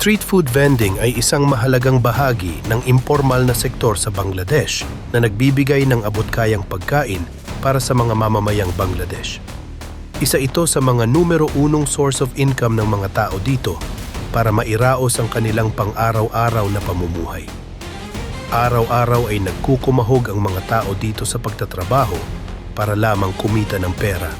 Street food vending ay isang mahalagang bahagi ng impormal na sektor sa Bangladesh na nagbibigay ng abot-kayang pagkain para sa mga mamamayang Bangladesh. Isa ito sa mga numero unong source of income ng mga tao dito para mairaos ang kanilang pang-araw-araw na pamumuhay. Araw-araw ay nagkukumahog ang mga tao dito sa pagtatrabaho para lamang kumita ng pera.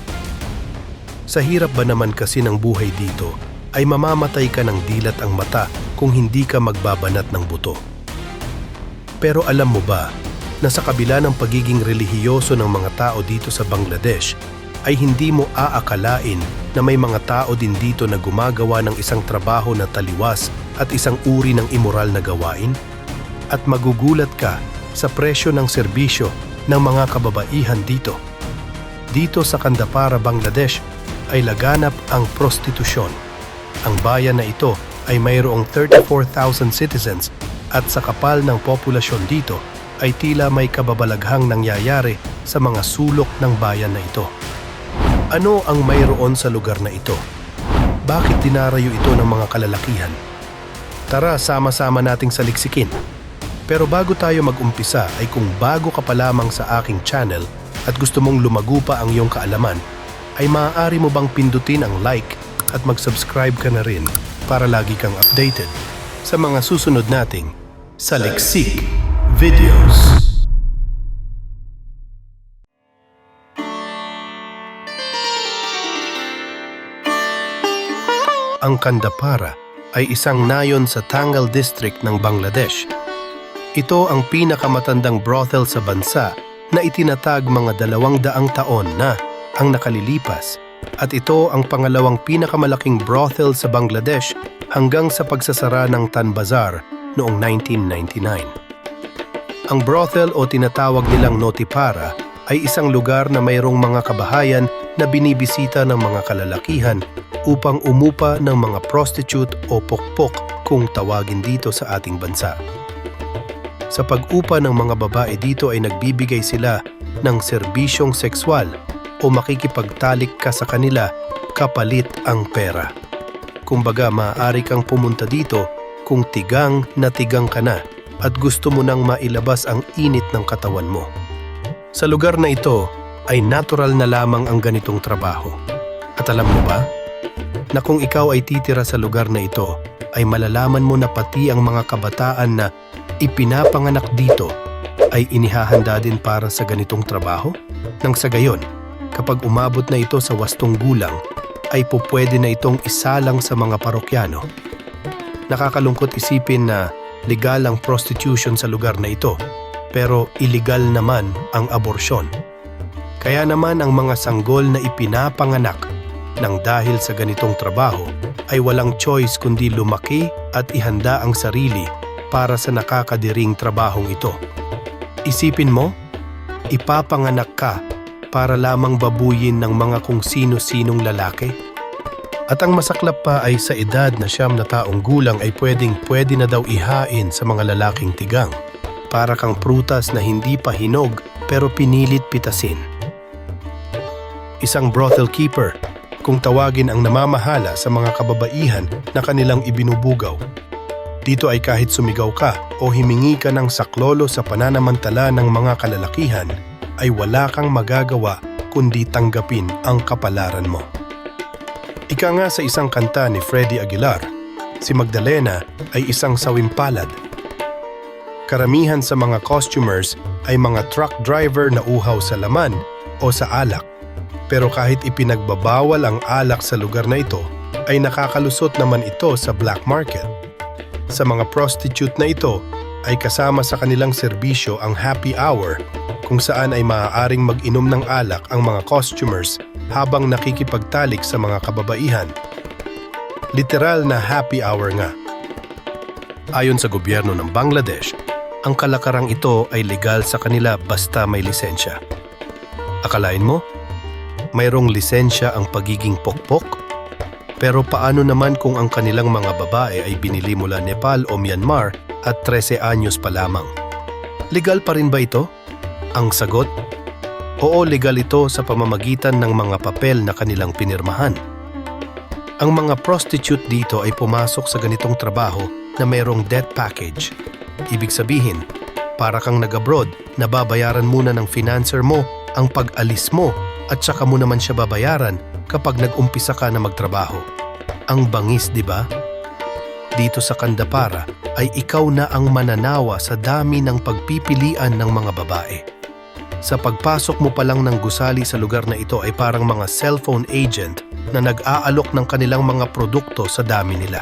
Sa hirap ba naman kasi ng buhay dito, ay mamamatay ka ng dilat ang mata kung hindi ka magbabanat ng buto. Pero alam mo ba na sa kabila ng pagiging relihiyoso ng mga tao dito sa Bangladesh, ay hindi mo aakalain na may mga tao din dito na gumagawa ng isang trabaho na taliwas at isang uri ng immoral na gawain? At magugulat ka sa presyo ng serbisyo ng mga kababaihan dito. Dito sa Kandapara, Bangladesh, ay laganap ang prostitusyon. Ang bayan na ito ay mayroong 34,000 citizens at sa kapal ng populasyon dito ay tila may kababalaghang nangyayari sa mga sulok ng bayan na ito. Ano ang mayroon sa lugar na ito? Bakit dinarayo ito ng mga kalalakihan? Tara, sama-sama nating saliksikin. Pero bago tayo mag-umpisa ay kung bago ka pa lamang sa aking channel at gusto mong lumago pa ang iyong kaalaman, ay maaari mo bang pindutin ang like at mag-subscribe ka na rin para lagi kang updated sa mga susunod nating Saliksik Videos. Ang Kandapara ay isang nayon sa Tangal District ng Bangladesh. Ito ang pinakamatandang brothel sa bansa na itinatag mga dalawang daang taon na ang nakalilipas at ito ang pangalawang pinakamalaking brothel sa Bangladesh hanggang sa pagsasara ng Tan Bazar noong 1999. Ang brothel o tinatawag nilang Notipara ay isang lugar na mayroong mga kabahayan na binibisita ng mga kalalakihan upang umupa ng mga prostitute o pokpok kung tawagin dito sa ating bansa. Sa pag-upa ng mga babae dito ay nagbibigay sila ng serbisyong sexual o makikipagtalik ka sa kanila kapalit ang pera. Kumbaga maaari kang pumunta dito kung tigang na tigang ka na at gusto mo nang mailabas ang init ng katawan mo. Sa lugar na ito ay natural na lamang ang ganitong trabaho. At alam mo ba, na kung ikaw ay titira sa lugar na ito, ay malalaman mo na pati ang mga kabataan na ipinapanganak dito ay inihahanda din para sa ganitong trabaho? Nang sa gayon, kapag umabot na ito sa wastong gulang, ay pupwede na itong isalang sa mga parokyano. Nakakalungkot isipin na legal ang prostitution sa lugar na ito, pero illegal naman ang aborsyon. Kaya naman ang mga sanggol na ipinapanganak ng dahil sa ganitong trabaho ay walang choice kundi lumaki at ihanda ang sarili para sa nakakadiring trabahong ito. Isipin mo, ipapanganak ka para lamang babuyin ng mga kung sino-sinong lalaki? At ang masaklap pa ay sa edad na siyam na taong gulang ay pwedeng pwede na daw ihain sa mga lalaking tigang. Para kang prutas na hindi pa hinog pero pinilit pitasin. Isang brothel keeper, kung tawagin ang namamahala sa mga kababaihan na kanilang ibinubugaw. Dito ay kahit sumigaw ka o himingi ka ng saklolo sa pananamantala ng mga kalalakihan, ay wala kang magagawa kundi tanggapin ang kapalaran mo. Ika nga sa isang kanta ni Freddie Aguilar, si Magdalena ay isang sawimpalad. Karamihan sa mga costumers ay mga truck driver na uhaw sa laman o sa alak. Pero kahit ipinagbabawal ang alak sa lugar na ito, ay nakakalusot naman ito sa black market. Sa mga prostitute na ito, ay kasama sa kanilang serbisyo ang happy hour kung saan ay maaaring mag-inom ng alak ang mga costumers habang nakikipagtalik sa mga kababaihan. Literal na happy hour nga. Ayon sa gobyerno ng Bangladesh, ang kalakarang ito ay legal sa kanila basta may lisensya. Akalain mo, mayroong lisensya ang pagiging pokpok? Pero paano naman kung ang kanilang mga babae ay binili mula Nepal o Myanmar at 13 anyos pa lamang? Legal pa rin ba ito? Ang sagot, oo legal ito sa pamamagitan ng mga papel na kanilang pinirmahan. Ang mga prostitute dito ay pumasok sa ganitong trabaho na mayroong debt package. Ibig sabihin, para kang nag-abroad, nababayaran muna ng financer mo ang pag-alis mo at saka mo naman siya babayaran kapag nag-umpisa ka na magtrabaho. Ang bangis, di ba? Dito sa Kandapara ay ikaw na ang mananawa sa dami ng pagpipilian ng mga babae. Sa pagpasok mo pa lang ng gusali sa lugar na ito ay parang mga cellphone agent na nag-aalok ng kanilang mga produkto sa dami nila.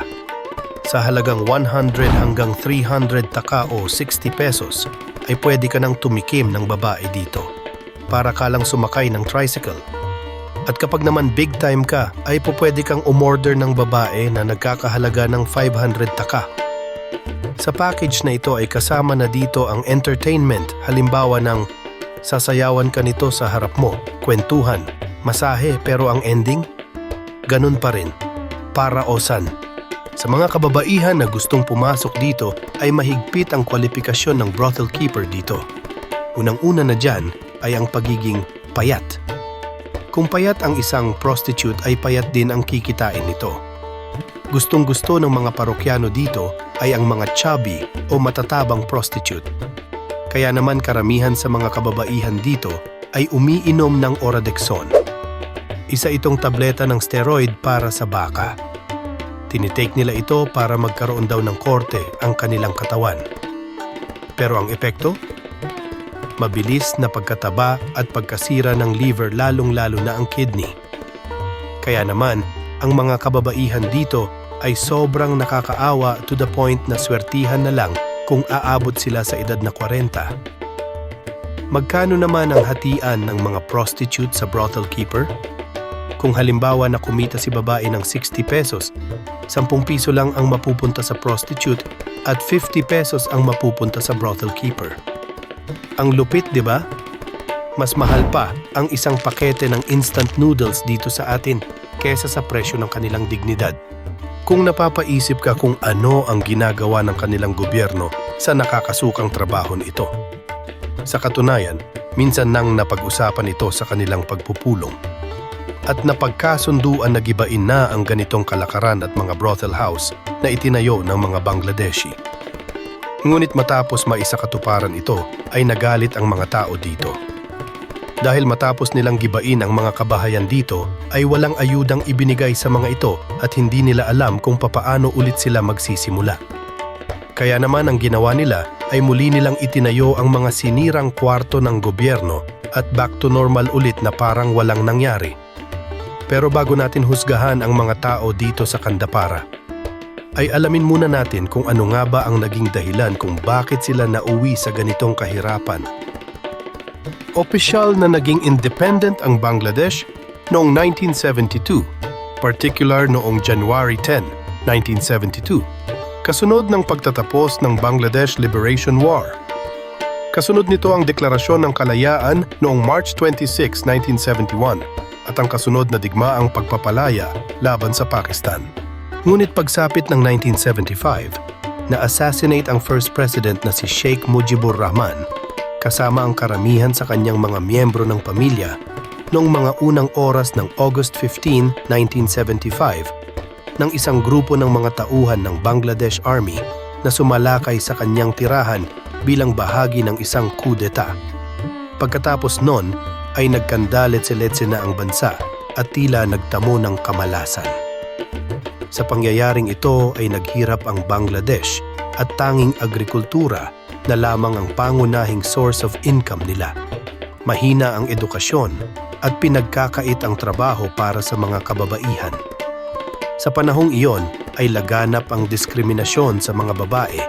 Sa halagang 100 hanggang 300 taka o 60 pesos ay pwede ka nang tumikim ng babae dito para ka lang sumakay ng tricycle. At kapag naman big time ka ay pupwede kang umorder ng babae na nagkakahalaga ng 500 taka. Sa package na ito ay kasama na dito ang entertainment halimbawa ng sasayawan ka nito sa harap mo, kwentuhan, masahe pero ang ending? Ganun pa rin, para osan. Sa mga kababaihan na gustong pumasok dito ay mahigpit ang kwalifikasyon ng brothel keeper dito. Unang-una na dyan ay ang pagiging payat. Kung payat ang isang prostitute ay payat din ang kikitain nito. Gustong-gusto ng mga parokyano dito ay ang mga chubby o matatabang prostitute. Kaya naman karamihan sa mga kababaihan dito ay umiinom ng Oradexon. Isa itong tableta ng steroid para sa baka. Tinitake nila ito para magkaroon daw ng korte ang kanilang katawan. Pero ang epekto? Mabilis na pagkataba at pagkasira ng liver lalong-lalo na ang kidney. Kaya naman, ang mga kababaihan dito ay sobrang nakakaawa to the point na swertihan na lang kung aabot sila sa edad na 40. Magkano naman ang hatian ng mga prostitute sa brothel keeper? Kung halimbawa na kumita si babae ng 60 pesos, 10 piso lang ang mapupunta sa prostitute at 50 pesos ang mapupunta sa brothel keeper. Ang lupit, di ba? Mas mahal pa ang isang pakete ng instant noodles dito sa atin kesa sa presyo ng kanilang dignidad. Kung napapaisip ka kung ano ang ginagawa ng kanilang gobyerno sa nakakasukang trabahon ito. Sa katunayan, minsan nang napag-usapan ito sa kanilang pagpupulong. At napagkasunduan na gibain na ang ganitong kalakaran at mga brothel house na itinayo ng mga Bangladeshi. Ngunit matapos maisakatuparan ito ay nagalit ang mga tao dito. Dahil matapos nilang gibain ang mga kabahayan dito ay walang ayudang ibinigay sa mga ito at hindi nila alam kung papaano ulit sila magsisimula. Kaya naman ang ginawa nila ay muli nilang itinayo ang mga sinirang kwarto ng gobyerno at back to normal ulit na parang walang nangyari. Pero bago natin husgahan ang mga tao dito sa Kandapara, ay alamin muna natin kung ano nga ba ang naging dahilan kung bakit sila nauwi sa ganitong kahirapan. Opisyal na naging independent ang Bangladesh noong 1972, particular noong January 10, 1972, kasunod ng pagtatapos ng Bangladesh Liberation War. Kasunod nito ang Deklarasyon ng Kalayaan noong March 26, 1971 at ang kasunod na digmaang pagpapalaya laban sa Pakistan. Ngunit pagsapit ng 1975, na-assassinate ang first president na si Sheikh Mujibur Rahman kasama ang karamihan sa kanyang mga miyembro ng pamilya noong mga unang oras ng August 15, 1975 ng isang grupo ng mga tauhan ng Bangladesh Army na sumalakay sa kanyang tirahan bilang bahagi ng isang kudeta. Pagkatapos nun ay nagkandalet-seletse na ang bansa at tila nagtamo ng kamalasan. Sa pangyayaring ito ay naghirap ang Bangladesh at tanging agrikultura na lamang ang pangunahing source of income nila. Mahina ang edukasyon at pinagkakait ang trabaho para sa mga kababaihan. Sa panahong iyon ay laganap ang diskriminasyon sa mga babae,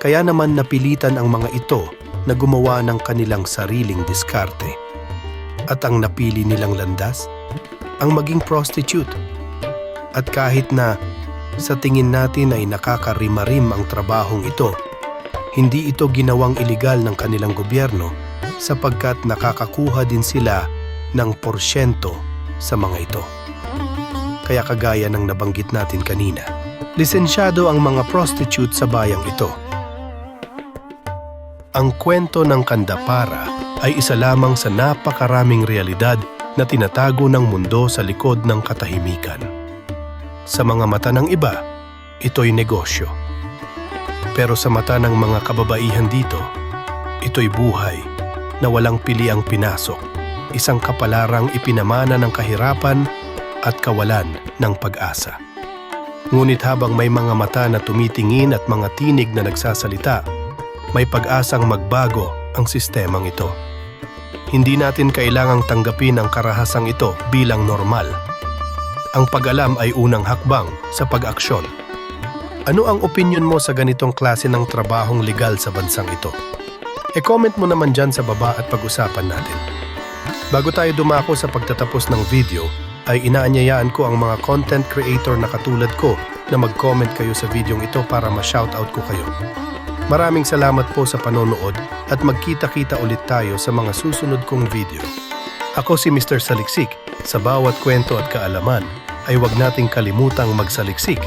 kaya naman napilitan ang mga ito na gumawa ng kanilang sariling diskarte. At ang napili nilang landas? Ang maging prostitute. At kahit na sa tingin natin ay nakakarimarim ang trabahong ito, hindi ito ginawang iligal ng kanilang gobyerno sapagkat nakakakuha din sila ng porsyento sa mga ito. Kaya kagaya ng nabanggit natin kanina, lisensyado ang mga prostitute sa bayang ito. Ang kwento ng Kandapara ay isa lamang sa napakaraming realidad na tinatago ng mundo sa likod ng katahimikan. Sa mga mata ng iba, ito'y negosyo. Pero sa mata ng mga kababaihan dito, ito'y buhay na walang piliang pinasok. Isang kapalarang ipinamana ng kahirapan at kawalan ng pag-asa. Ngunit habang may mga mata na tumitingin at mga tinig na nagsasalita, may pag-asang magbago ang sistemang ito. Hindi natin kailangang tanggapin ang karahasang ito bilang normal. Ang pag-alam ay unang hakbang sa pag-aksyon. Ano ang opinion mo sa ganitong klase ng trabahong legal sa bansang ito? E-comment mo naman dyan sa baba at pag-usapan natin. Bago tayo dumako sa pagtatapos ng video, ay inaanyayaan ko ang mga content creator na katulad ko na mag-comment kayo sa videong ito para ma-shoutout ko kayo. Maraming salamat po sa panonood at magkita-kita ulit tayo sa mga susunod kong video. Ako si Mr. Saliksik. Sa bawat kwento at kaalaman ay huwag nating kalimutang magsaliksik